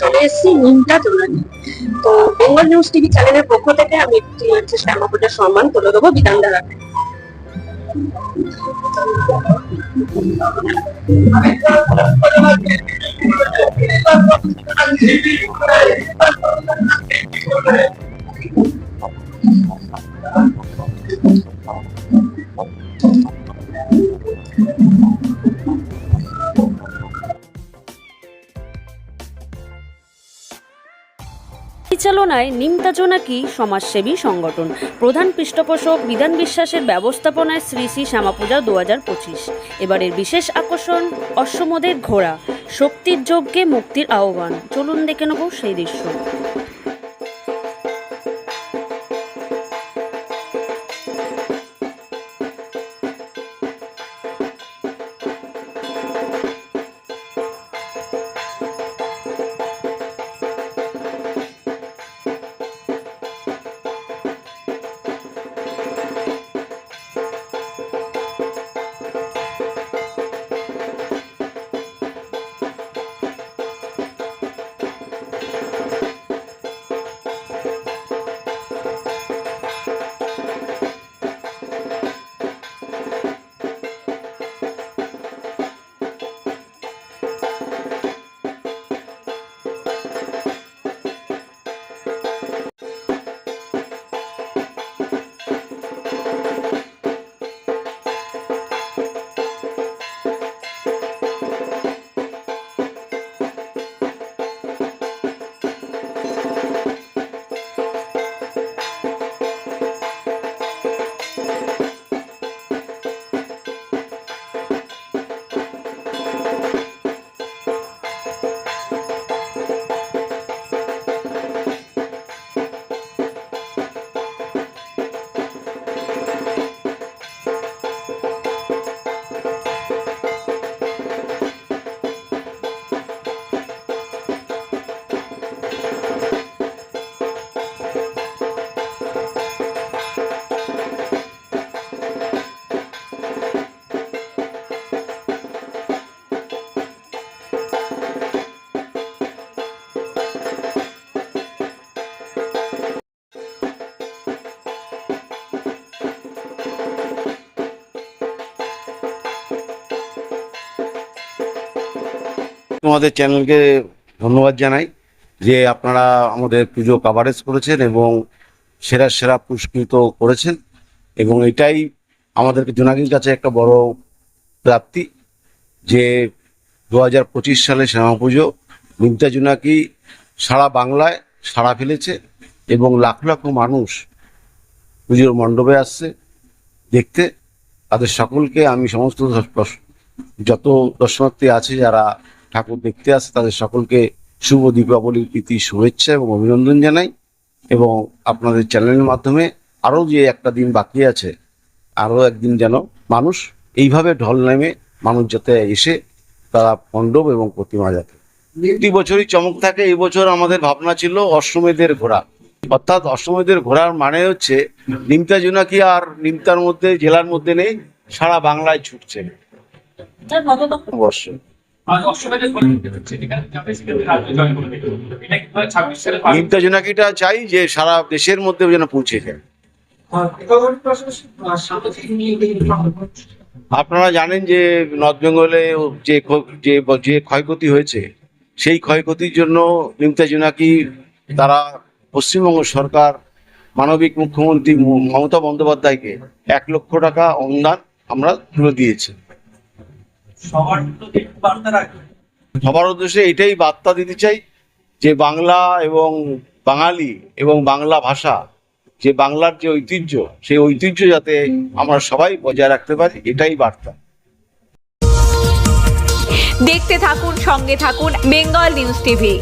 চলে এসেছি নিমটা জোনালি তো বেঙ্গল নিউজ টিভি চ্যানেলের পক্ষ থেকে আমি একটি হচ্ছে শ্যামা পূজার সম্মান তুলে দেবো বিধানদার হাতে পরিচালনায় নিমতাজ নাকি সমাজসেবী সংগঠন। প্রধান পৃষ্ঠপোষক বিধান বিশ্বাসের ব্যবস্থাপনায় শ্রী শ্রী শ্যামাপূজা দু হাজার পঁচিশ। এবারের বিশেষ আকর্ষণ অশ্বমদের ঘোড়া। শক্তির যজ্ঞে মুক্তির আহ্বান। চলুন দেখে নেব সেই দৃশ্য। তোমাদের চ্যানেলকে ধন্যবাদ জানাই যে আপনারা আমাদের পুজো কাভারেজ করেছেন এবং সেরা সেরা পুরস্কৃত করেছেন এবং এটাই আমাদেরকে জোনাকির কাছে একটা বড় প্রাপ্তি যে দু হাজার পঁচিশ সালে শ্যামা পুজো নিমতা জোনাকি সারা বাংলায় সাড়া ফেলেছে এবং লাখ লাখ মানুষ পুজোর মণ্ডপে আসছে দেখতে। তাদের সকলকে আমি সমস্ত যত দর্শনার্থী আছে যারা ঠাকুর দেখতে আসে তাদের সকলকে শুভ দীপাবলির প্রীতি শুভেচ্ছা এবং অভিনন্দন জানাই। এবং আপনাদের চ্যানেলের মাধ্যমে আরও যে একটা দিন বাকি আছে আরও একদিন যেন মানুষ এইভাবে ঢল নেমে মানুষ যাতে এসে তারা মণ্ডপ এবং প্রতিমা যাতে প্রতি বছরই চমক থাকে এই বছর আমাদের ভাবনা ছিল অশ্বমেধের ঘোড়া। অর্থাৎ অশ্বমেধের ঘোড়ার মানে হচ্ছে নিমতা জোনাকি আর নিমতার মধ্যে জেলার মধ্যে নেই সারা বাংলায় ছুটছে। অবশ্যই। নিমতা জোনাকিটা চাই যে সারা দেশের মধ্যে যেন পৌঁছে যায়। আপনারা জানেন যে নর্থ বেঙ্গলে যে যে যে ক্ষয়ক্ষতি হয়েছে সেই ক্ষয়ক্ষতির জন্য নিমতা জোনাকি তারা পশ্চিমবঙ্গ সরকার মানবিক মুখ্যমন্ত্রী মমতা বন্দ্যোপাধ্যায়কে এক লক্ষ টাকা অনুদান আমরা তুলে দিয়েছি। সবার উদ্দেশ্যে এটাই বার্তা দিতে চাই যে বাংলা এবং বাঙালি এবং বাংলা ভাষা যে বাংলার যে ঐতিহ্য সেই ঐতিহ্য যাতে আমরা সবাই বজায় রাখতে পারি এটাই বার্তা। দেখতে থাকুন সঙ্গে থাকুন বেঙ্গল নিউজ টিভি।